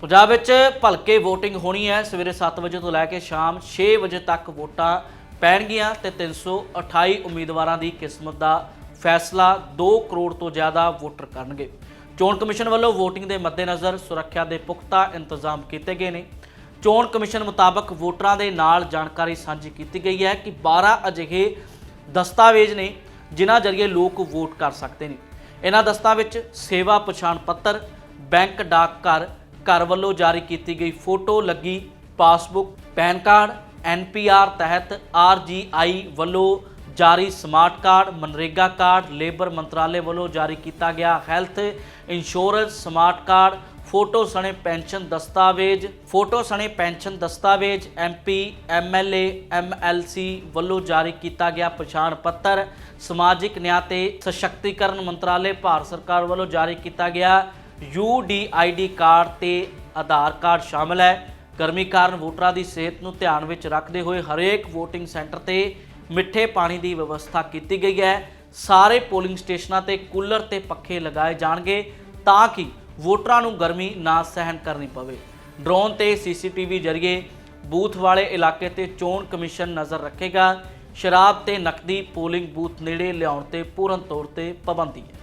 ਪੰਜਾਬ ਵਿੱਚ ਭਲਕੇ VOTING ਹੋਣੀ ਹੈ। ਸਵੇਰੇ 7 ਵਜੇ ਤੋਂ ਲੈ ਕੇ ਸ਼ਾਮ 6 ਵਜੇ ਤੱਕ ਵੋਟਾਂ ਪੈਣਗੀਆਂ ਤੇ 328 ਉਮੀਦਵਾਰਾਂ ਦੀ ਕਿਸਮਤ ਦਾ ਫੈਸਲਾ 2 ਕਰੋੜ ਤੋਂ ਜ਼ਿਆਦਾ ਵੋਟਰ ਕਰਨਗੇ। ਚੋਣ ਕਮਿਸ਼ਨ ਵੱਲੋਂ VOTING ਦੇ ਮੱਦੇਨਜ਼ਰ ਸੁਰੱਖਿਆ ਦੇ ਪੁਖਤਾ ਇੰਤਜ਼ਾਮ ਕੀਤੇ ਗਏ ਨੇ। ਚੋਣ ਕਮਿਸ਼ਨ ਮੁਤਾਬਕ ਵੋਟਰਾਂ ਦੇ ਨਾਲ ਜਾਣਕਾਰੀ ਸਾਂਝੀ ਕੀਤੀ ਗਈ ਹੈ ਕਿ 12 ਅਜਿਹੇ ਦਸਤਾਵੇਜ਼ ਨੇ ਜਿਨ੍ਹਾਂ ਜ਼ਰੀਏ ਲੋਕ ਵੋਟ ਕਰ ਸਕਦੇ ਨੇ। ਇਹਨਾਂ ਦਸਤਾਂ ਵਿੱਚ ਸੇਵਾ ਪਛਾਣ ਪੱਤਰ, ਬੈਂਕ ਡਾਕ ਘਰ ਘਰ ਵੱਲੋਂ ਜਾਰੀ ਕੀਤੀ ਗਈ ਫੋਟੋ ਲੱਗੀ ਪਾਸਬੁੱਕ, ਪੈਨ ਕਾਰਡ ਐਨਪੀਆਰ ਤਹਿਤ ਆਰਜੀਆਈ ਵੱਲੋਂ ਜਾਰੀ smart card, MNREGA card, labour ਮੰਤਰਾਲੇ ਵੱਲੋਂ ਜਾਰੀ ਕੀਤਾ ਗਿਆ health insurance smart card, photo ਸਣੇ ਪੈਨਸ਼ਨ ਦਸਤਾਵੇਜ਼, ਫੋਟੋ ਸਣੇ ਪੈਨਸ਼ਨ ਦਸਤਾਵੇਜ਼ ਐਮਪੀ ਐਮਐਲਏ ਐਮਐਲਸੀ ਵੱਲੋਂ ਜਾਰੀ ਕੀਤਾ ਗਿਆ ਪਛਾਣ ਪੱਤਰ, ਸਮਾਜਿਕ ਨਿਆਂ ਤੇ ਸਸ਼ਕਤੀਕਰਨ ਮੰਤਰਾਲੇ, ਭਾਰਤ ਸਰਕਾਰ ਵੱਲੋਂ ਜਾਰੀ ਕੀਤਾ ਗਿਆ ਯੂਡੀਆਈਡੀ ਕਾਰਡ ਤੇ ਆਧਾਰ ਕਾਰਡ ਸ਼ਾਮਲ ਹੈ। ਗਰਮੀ ਕਾਰਨ ਵੋਟਰਾਂ ਦੀ ਸਿਹਤ ਨੂੰ ਧਿਆਨ ਵਿੱਚ ਰੱਖਦੇ ਹੋਏ ਹਰੇਕ VOTING ਸੈਂਟਰ ਤੇ ਮਿੱਠੇ ਪਾਣੀ ਦੀ ਵਿਵਸਥਾ ਕੀਤੀ ਗਈ ਹੈ। ਸਾਰੇ ਪੋਲਿੰਗ ਸਟੇਸ਼ਨਾਂ ਤੇ ਕੂਲਰ ਤੇ ਪੱਖੇ ਲਗਾਏ ਜਾਣਗੇ ਤਾਂ ਕਿ ਵੋਟਰਾਂ ਨੂੰ ਗਰਮੀ ਨਾ ਸਹਿਣ ਕਰਨੀ ਪਵੇ। ਡਰੋਨ ਤੇ ਸੀਸੀਟੀਵੀ ਜ਼ਰੀਏ ਬੂਥ ਵਾਲੇ ਇਲਾਕੇ ਤੇ ਚੋਣ ਕਮਿਸ਼ਨ ਨਜ਼ਰ ਰੱਖੇਗਾ। ਸ਼ਰਾਬ ਤੇ ਨਕਦੀ ਪੋਲਿੰਗ ਬੂਥ ਨੇੜੇ ਲਿਆਉਣ ਤੇ ਪੂਰਨ ਤੌਰ ਤੇ ਪਾਬੰਦੀ ਹੈ।